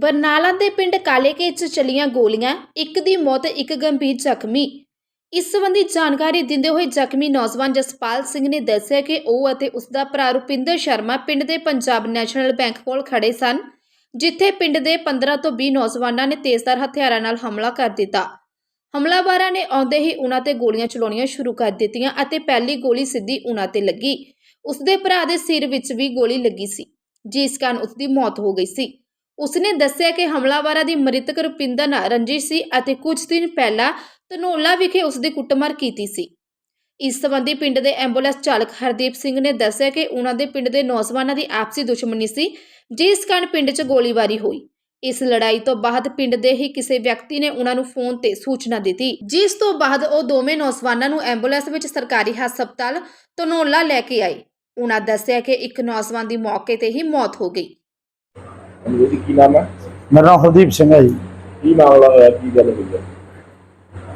ਬਰਨਾਲਾ ਦੇ ਪਿੰਡ ਕਾਲੇਕੇ 'ਚ ਚੱਲੀਆਂ ਗੋਲੀਆਂ, ਇੱਕ ਦੀ ਮੌਤ, ਇੱਕ ਗੰਭੀਰ ਜ਼ਖਮੀ। ਇਸ ਸੰਬੰਧੀ ਜਾਣਕਾਰੀ ਦਿੰਦੇ ਹੋਏ ਜ਼ਖਮੀ ਨੌਜਵਾਨ ਜਸਪਾਲ ਸਿੰਘ ਨੇ ਦੱਸਿਆ ਕਿ ਉਹ ਅਤੇ ਉਸ ਦਾ ਭਰਾ ਰੁਪਿੰਦਰ ਸ਼ਰਮਾ ਪਿੰਡ ਦੇ ਪੰਜਾਬ ਨੈਸ਼ਨਲ ਬੈਂਕ ਕੋਲ ਖੜੇ ਸਨ, ਜਿੱਥੇ ਪਿੰਡ ਦੇ 15 ਤੋਂ 20 ਨੌਜਵਾਨਾਂ ਨੇ ਤੇਜ਼ਧਾਰ ਹਥਿਆਰਾਂ ਨਾਲ ਹਮਲਾ ਕਰ ਦਿੱਤਾ। ਹਮਲਾਵਰਾਂ ਨੇ ਆਉਂਦੇ ਹੀ ਉਹਨਾਂ ਤੇ ਗੋਲੀਆਂ ਚਲਾਉਣੀਆਂ ਸ਼ੁਰੂ ਕਰ ਦਿੱਤੀਆਂ ਅਤੇ ਪਹਿਲੀ ਗੋਲੀ ਸਿੱਧੀ ਉਹਨਾਂ ਤੇ ਲੱਗੀ। ਉਸਦੇ ਭਰਾ ਦੇ ਸਿਰ ਵਿੱਚ ਵੀ ਗੋਲੀ ਲੱਗੀ ਸੀ, ਜਿਸ ਕਾਰਨ ਉਸ ਦੀ ਮੌਤ ਹੋ ਗਈ ਸੀ। ਉਸਨੇ ਦੱਸਿਆ ਕਿ ਹਮਲਾਵਰਾਂ ਦੀ ਮ੍ਰਿਤਕ ਰੁਪਿੰਦਰ ਨਾਲ ਰੰਜਿਸ਼ ਸੀ ਅਤੇ ਕੁਝ ਦਿਨ ਪਹਿਲਾਂ ਧਨੋਲਾ ਵਿਖੇ ਉਸ ਦੀ ਕੁੱਟਮਾਰ ਕੀਤੀ ਸੀ। ਇਸ ਸੰਬੰਧੀ ਪਿੰਡ ਦੇ ਐਂਬੂਲੈਂਸ ਚਾਲਕ ਹਰਦੀਪ ਸਿੰਘ ਨੇ ਦੱਸਿਆ ਕਿ ਉਹਨਾਂ ਦੇ ਪਿੰਡ ਦੇ ਨੌਜਵਾਨਾਂ ਦੀ ਆਪਸੀ ਦੁਸ਼ਮਣੀ ਸੀ, ਜਿਸ ਕਾਰਨ ਪਿੰਡ 'ਚ ਗੋਲੀਬਾਰੀ ਹੋਈ। ਇਸ ਲੜਾਈ ਤੋਂ ਬਾਅਦ ਪਿੰਡ ਦੇ ਹੀ ਕਿਸੇ ਵਿਅਕਤੀ ਨੇ ਉਹਨਾਂ ਨੂੰ ਫੋਨ ਤੇ ਸੂਚਨਾ ਦਿੱਤੀ, ਜਿਸ ਤੋਂ ਬਾਅਦ ਉਹ ਦੋਵੇਂ ਨੌਜਵਾਨਾਂ ਨੂੰ ਐਂਬੂਲੈਂਸ ਵਿੱਚ ਸਰਕਾਰੀ ਹਸਪਤਾਲ ਧਨੋਲਾ ਲੈ ਕੇ ਆਏ। ਉਹਨਾਂ ਦੱਸਿਆ ਕਿ ਇੱਕ ਨੌਜਵਾਨ ਦੀ ਮੌਕੇ ਤੇ ਹੀ ਮੌਤ ਹੋ ਗਈ। ਜੀ ਕੀ ਨਾਮ ਹੈ? ਮੇਰਾ ਨਾਮ ਹਰਦੀਪ ਸਿੰਘ ਹੈ ਜੀ। ਕੀ ਮਾਮਲਾ ਹੋਇਆ? ਕੀ ਗੱਲ ਹੋਈ ਹੈ?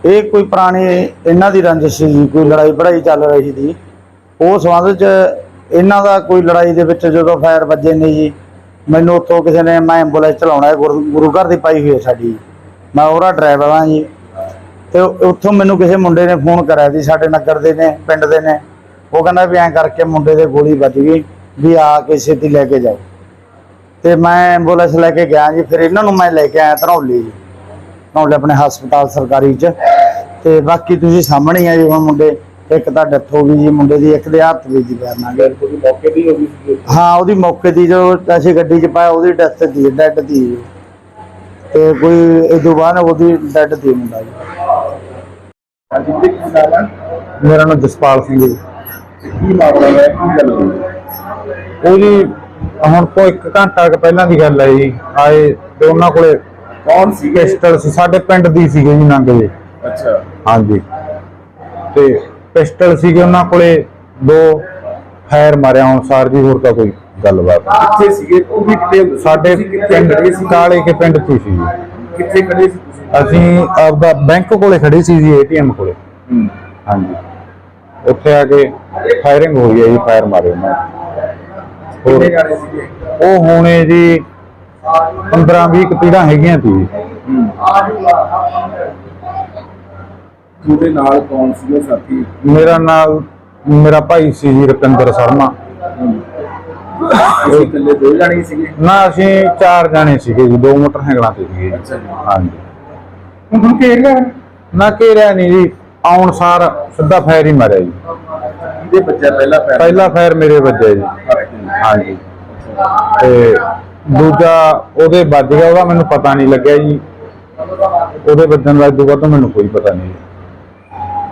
ਇਹ ਕੋਈ ਪੁਰਾਣੀ ਇਹਨਾਂ ਦੀ ਰੰਜਿਸ਼ ਸੀ ਜੀ, ਕੋਈ ਲੜਾਈ ਪੜਾਈ ਚੱਲ ਰਹੀ ਸੀ। ਉਹ ਸੰਬੰਧ ਚ ਇਹਨਾਂ ਦਾ ਕੋਈ ਲੜਾਈ ਦੇ ਵਿੱਚ ਜਦੋਂ ਫਾਇਰ ਵੱਜੇ ਨੇ ਜੀ ਮੈਨੂੰ ਉੱਥੋਂ ਕਿਸੇ ਨੇ ਮੈਂ ਐਂਬੂਲੈਂਸ ਚਲਾਉਣਾ ਹੈ ਗੁਰੂ ਗੁਰੂ ਘਰ ਦੀ ਪਾਈ ਹੋਈ ਹੈ ਸਾਡੀ। ਮੈਂ ਉਹਦਾ ਡਰਾਈਵਰ ਹਾਂ ਜੀ। ਤੇ ਉੱਥੋਂ ਮੈਨੂੰ ਕਿਸੇ ਮੁੰਡੇ ਨੇ ਫੋਨ ਕਰਿਆ ਸੀ ਸਾਡੇ ਨਗਰ ਦੇ ਨੇ ਪਿੰਡ ਦੇ ਨੇ। ਉਹ ਕਹਿੰਦਾ ਵੀ ਐਂ ਕਰਕੇ ਮੁੰਡੇ ਦੇ ਗੋਲੀ ਵੱਜ ਗਈ ਵੀ ਆ ਕੇ ਛੇਤੀ ਲੈ ਕੇ ਜਾਓ। ਤੇ ਮੈਂ ਐਂਬੂਲੈਂਸ ਲੈ ਕੇ ਗਿਆ ਜੀ ਫਿਰ ਇਹਨਾਂ ਨੂੰ ਮੈਂ ਲੈ ਕੇ ਆਇਆ ਧਨੌਲੀ ਜੀ। ਧਨੌਲੇ ਆਪਣੇ ਹਸਪਤਾਲ ਸਰਕਾਰੀ ਚ। ਤੇ ਬਾਕੀ ਤੁਸੀਂ ਸਾਹਮਣੇ ਹੀ ਆ ਜੀ ਹੁਣ ਮੁੰਡੇ ਇੱਕ ਤਾਂ ਡੈਥ ਹੋ ਗਈ ਜੀ ਮੁੰਡੇ ਦੀ ਇੱਕ ਦੇ ਹੱਥ ਵਿੱਚ ਜੀ ਕੋਈ ਮੌਕੇ ਦੀ ਹੋ ਗਈ ਹਾਂ ਉਹਦੀ ਮੌਕੇ ਦੀ ਜੋ ਅਸੀਂ ਗੱਡੀ 'ਚ ਪਾਇਆ ਉਹਦੀ ਡੈਥ ਦੀ ਡੈਡ ਦੀ। ਤੇ ਕੋਈ ਇਹ ਤੋਂ ਬਾਅਦ ਉਹਦੀ ਡੈਡ ਦੀ ਮੁੰਡਾ ਜੀ। ਹੈ? ਮੇਰਾ ਨਾਮ ਜਸਪਾਲ ਸਿੰਘ ਜੀ। ਕੀ ਮਾਮਲਾ ਹੋਇਆ ਕੀ ਗੱਲ ਹੋਈ? ਹੈ? ਉਹਦੀ ਹੁਣ ਤੋਂ ਇੱਕ ਘੰਟਾ ਕੁ ਪਹਿਲਾਂ ਦੀ ਗੱਲ ਹੈ ਜੀ। ਆਏ ਤੇ ਉਹਨਾਂ ਕੋਲੇ ਕੌਣ ਸੀਗੇ? ਪਿਸਟਲ ਸੀ ਸਾਡੇ ਪਿੰਡ ਦੀ ਸੀਗੇ ਜੀ ਨੰਗ ਜੀ। ਅੱਛਾ। ਹਾਂਜੀ। ਤੇ ਪਿਸਟਲ ਸੀਗੇ ਉਹਨਾਂ ਕੋਲੇ ਦੋ ਫਾਇਰ ਮਾਰਿਆ ਹੁਣ ਸਾਰ ਜੀ ਹੋਰ ਤਾਂ ਕੋਈ ਗੱਲਬਾਤ ਨਹੀਂ। ਕਿੱਥੇ ਸੀਗੇ? ਉਹ ਵੀ ਸਾਡੇ ਤੁਸੀਂ ਕਿੱਥੇ ਪਿੰਡ ਖੜੇ ਸੀ? ਕਾਲੇ ਕੇ ਪਿੰਡ 'ਚ ਹੀ ਸੀ ਜੀ। ਕਿੱਥੇ ਖੜੇ ਸੀ ਤੁਸੀਂ? ਅਸੀਂ ਆਪਦਾ ਬੈਂਕ ਕੋਲੇ ਖੜੇ ਸੀ ਜੀ ਏਟੀਐਮ ਕੋਲੇ। ਹੂੰ। ਹਾਂਜੀ। ਉੱਥੇ ਆ ਕੇ ਫਾਇਰਿੰਗ ਹੋਈ ਹੈ ਜੀ ਫਾਇਰ ਮਾਰੇ ਉਹਨਾਂ ਨੇ। ਕਿੰਨੇ ਜਾਣੇ ਸੀਗੇ? ਉਹ ਹੋਣੇ ਜੀ 15 20 ਕਪੀੜਾਂ ਹੈਗੀਆਂ ਸੀ। ਤੁਹਾਡੇ ਨਾਲ ਕੌਣ ਸੀਗੇ ਸਾਥੀ? ਮੇਰਾ ਨਾਲ ਮੇਰਾ ਭਾਈ ਸੀ ਜੀ ਰੁਪਿੰਦਰ ਸ਼ਰਮਾ। ਤੁਸੀਂ ਇਕੱਲੇ ਦੋ ਜਾਣੇ ਹੀ ਸੀਗੇ? ਨਾ ਅਸੀਂ ਚਾਰ ਜਾਣੇ ਸੀਗੇ ਜੀ ਦੋ ਮੋਟਰਸਾਈਕਲਾਂ ਤੇ ਸੀਗੇ। ਅੱਛਾ ਜੀ। ਹਾਂਜੀ। ਹੁਣ ਨਾ ਘੇਰਿਆ ਨਹੀਂ ਜੀ ਆਉਣ ਸਾਰ ਸਿੱਧਾ ਫਾਇਰ ਹੀ ਮਾਰਿਆ ਜੀ। ਕਿਹਦੇ ਬੱਚਾ ਪਹਿਲਾ ਪੈਰ ਪਹਿਲਾ ਫਾਇਰ ਮੇਰੇ ਵੱਜਿਆ ਜੀ। ਹਾਂਜੀ। ਤੇ ਦੂਜਾ ਉਹਦੇ ਵੱਜ ਗਿਆ ਉਹਦਾ ਮੈਨੂੰ ਪਤਾ ਨਹੀਂ ਲੱਗਿਆ ਜੀ। ਉਹਦੇ ਵੱਜਣ ਦਾ ਦੂਗਾ ਤਾਂ ਮੈਨੂੰ ਕੋਈ ਪਤਾ ਨਹੀਂ।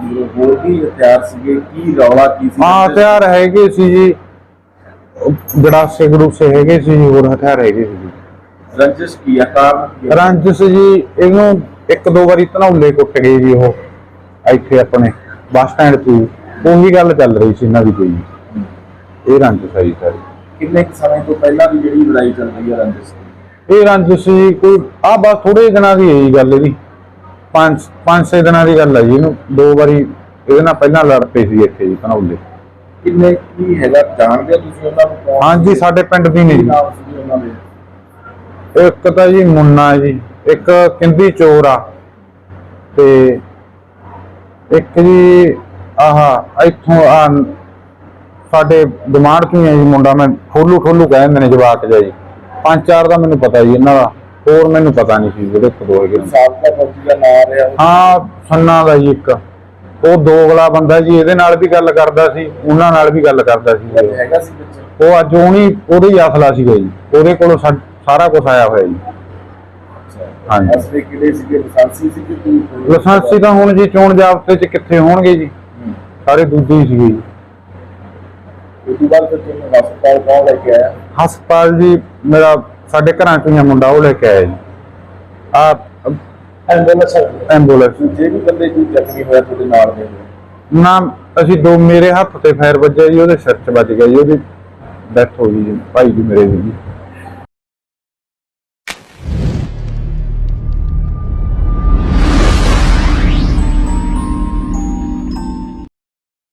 ਮਤਲਬ ਹੋਰ ਵੀ ਹਥਿਆਰ ਸੀਗੇ ਕੀ ਰੌਲਾ ਕੀ ਸੀ? ਹਾਂ ਹਥਿਆਰ ਹੈਗੇ ਸੀ ਜੀ। ਗੜਾਸੇ ਗੜੂਸੇ ਹੈਗੇ ਸੀ ਜੀ ਹੋਰ ਹਥਿਆਰ ਹੈਗੇ ਸੀ ਜੀ। ਰੰਜਿਸ਼ ਕੀ ਆ ਕਾਰਨ ਕੀ ਆ? ਰੰਜਸ ਜੀ ਇਹਨੂੰ ਇੱਕ ਦੋ ਵਾਰੀ ਧਨੌਲੇ ਕੁੱਟ ਗਏ ਜੀ ਉਹ ਇੱਥੇ ਆਪਣੇ ਬੱਸ ਸਟੈਂਡ ਤੇ। ਉਹੀ ਗੱਲ ਚੱਲ ਰਹੀ ਸੀ ਇਹਨਾਂ ਦੀ ਕੋਈ। ਇਹ ਰੰਜਸ ਹੈ ਜੀ ਸਾਰੀ। ਕਿੰਨੇ ਕੁ ਸਮੇਂ ਤੋਂ ਪਹਿਲਾਂ ਦੀ ਜਿਹੜੀ ਲੜਾਈ ਚੱਲ ਰਹੀ ਹੈ ਰੰਜਿਸ਼? ਦੀ? ਇਹ ਰੰਜਸ ਜੀ ਕੋਈ ਆ ਬਸ ਥੋੜੇ ਦਿਨਾਂ ਦੀ ਹੈ ਜੀ। ਗੱਲ ਇਹਦੀ ਪੰਜ ਪੰਜ ਛੇ ਦਿਨਾਂ ਦੀ ਗੱਲ ਹੈ ਜੀ ਇਹਨੂੰ। ਦੋ ਵਾਰੀ ਇਹਦੇ ਨਾਲ ਪਹਿਲਾਂ ਲੜ ਪਏ ਸੀ ਇੱਥੇ ਜੀ ਧਨੌਲੇ ਕਿੰਨੇ ਕੀ ਹੈਗਾ? ਜਾਣਦੇ ਹੋ ਤੁਸੀਂ ਉਹਨਾਂ ਨੂੰ ਕੌਣ ਹਾਂਜੀ? ਸਾਡੇ ਪਿੰਡ ਦੀ ਨੇ ਕੀ ਜੀ ਨਾਮ ਸੀ ਉਹਨਾਂ ਦੇ? ਇੱਕ ਤਾਂ ਜੀ ਮੁੰਨਾ ਜੀ ਇੱਕ ਕਿੰਦੀ ਚੋਰ ਆ। ਤੇ ਇੱਕ ਜੀ ਆਹ ਇੱਥੋਂ ਆ ਸਾਡੇ ਦਿਮਾਗ ਤੋਂ ਹੀ ਜੀ ਮੁੰਡਾ? ਮੈਂ ਠੋਲੂ ਠੋਲੂ ਕਹਿੰਦੇ ਨੇ ਜਵਾਕ ਜਿਹਾ ਜੀ। ਪੰਜ ਚਾਰ ਦਾ ਮੈਨੂੰ ਪਤਾ ਜੀ ਇਹਨਾਂ ਦਾ ਹੋਰ ਮੈਨੂੰ ਪਤਾ ਨਹੀਂ ਸੀ ਜਿਹੜੇ ਹੈਗੇ ਨੇ। ਸਾਬਕਾ ਫੌਜੀ ਦਾ ਨਾਮ ਰਿਹਾ। ਹਾਂ ਸੰਨਾ ਦਾ ਜੀ ਇੱਕ। ਉਹ ਦੋਗਲਾ ਬੰਦਾ ਜੀ ਇਹਦੇ ਨਾਲ ਵੀ ਗੱਲ ਕਰਦਾ ਸੀ ਉਹਨਾਂ ਨਾਲ ਵੀ ਗੱਲ ਕਰਦਾ ਸੀ। ਹੈਗਾ ਸੀ ਵਿੱਚ। ਉਹ ਅੱਜ ਉਹਨੀ ਉਹਦੇ ਹੀ ਸੀਗਾ ਜੀ। ਉਹਦੇ ਕੋਲੋਂ ਸਾ- ਸਾਰਾ ਕੁਝ ਆਇਆ ਹੋਇਆ ਜੀ। ਹਾਂਜੀ। ਅਸਲੇ ਕਿਹੜੇ ਸੀਗੇ? ਲਾਇਸੈਂਸੀ ਸੀ ਕਿ? ਲਾਇਸੈਂਸੀ ਤਾਂ ਹੁਣ ਜੀ ਚੋਣ ਜਾਬਤੇ ਚ ਕਿੱਥੇ ਹੋਣਗੇ ਜੀ। ਸਾਰੇ ਦੂਜੇ ਹੀ ਸੀਗੇ ਜੀ। ਉਸ ਤੋਂ ਬਾਅਦ ਫਿਰ ਤੁਹਾਨੂੰ ਹਸਪਤਾਲ ਕੌਣ ਲੈ ਕੇ ਆਇਆ? ਹਸਪਤਾਲ ਜੀ ਮੇਰਾ ਸਾਡੇ ਘਰਾਂ ਚੋਂ ਹੀ ਆ ਮੁੰਡਾ ਉਹ ਲੈ ਕੇ ਆਇਆ ਜੀ। ਆ ਐਂਬੂਲੈਂਸ ਐਂਬੂਲੈਂਸ ਜੇ ਵੀ ਬੰਦੇ ਕੋਈ ਜ਼ਖਮੀ ਹੋਇਆ ਤੁਹਾਡੇ ਨਾਲ ਦੇ। ਨਾ ਅਸੀਂ ਦੋ ਮੇਰੇ ਹੱਥ ਤੇ ਫਾਇਰ ਵੱਜਿਆ ਜੀ ਉਹਦੇ ਸਿਰ 'ਚ ਵੱਜ ਗਿਆ ਜੀ ਉਹਦੀ ਡੈਥ ਹੋ ਗਈ ਜੀ ਭਾਈ ਜੀ ਮੇਰੇ ਦੀ। ਜੀ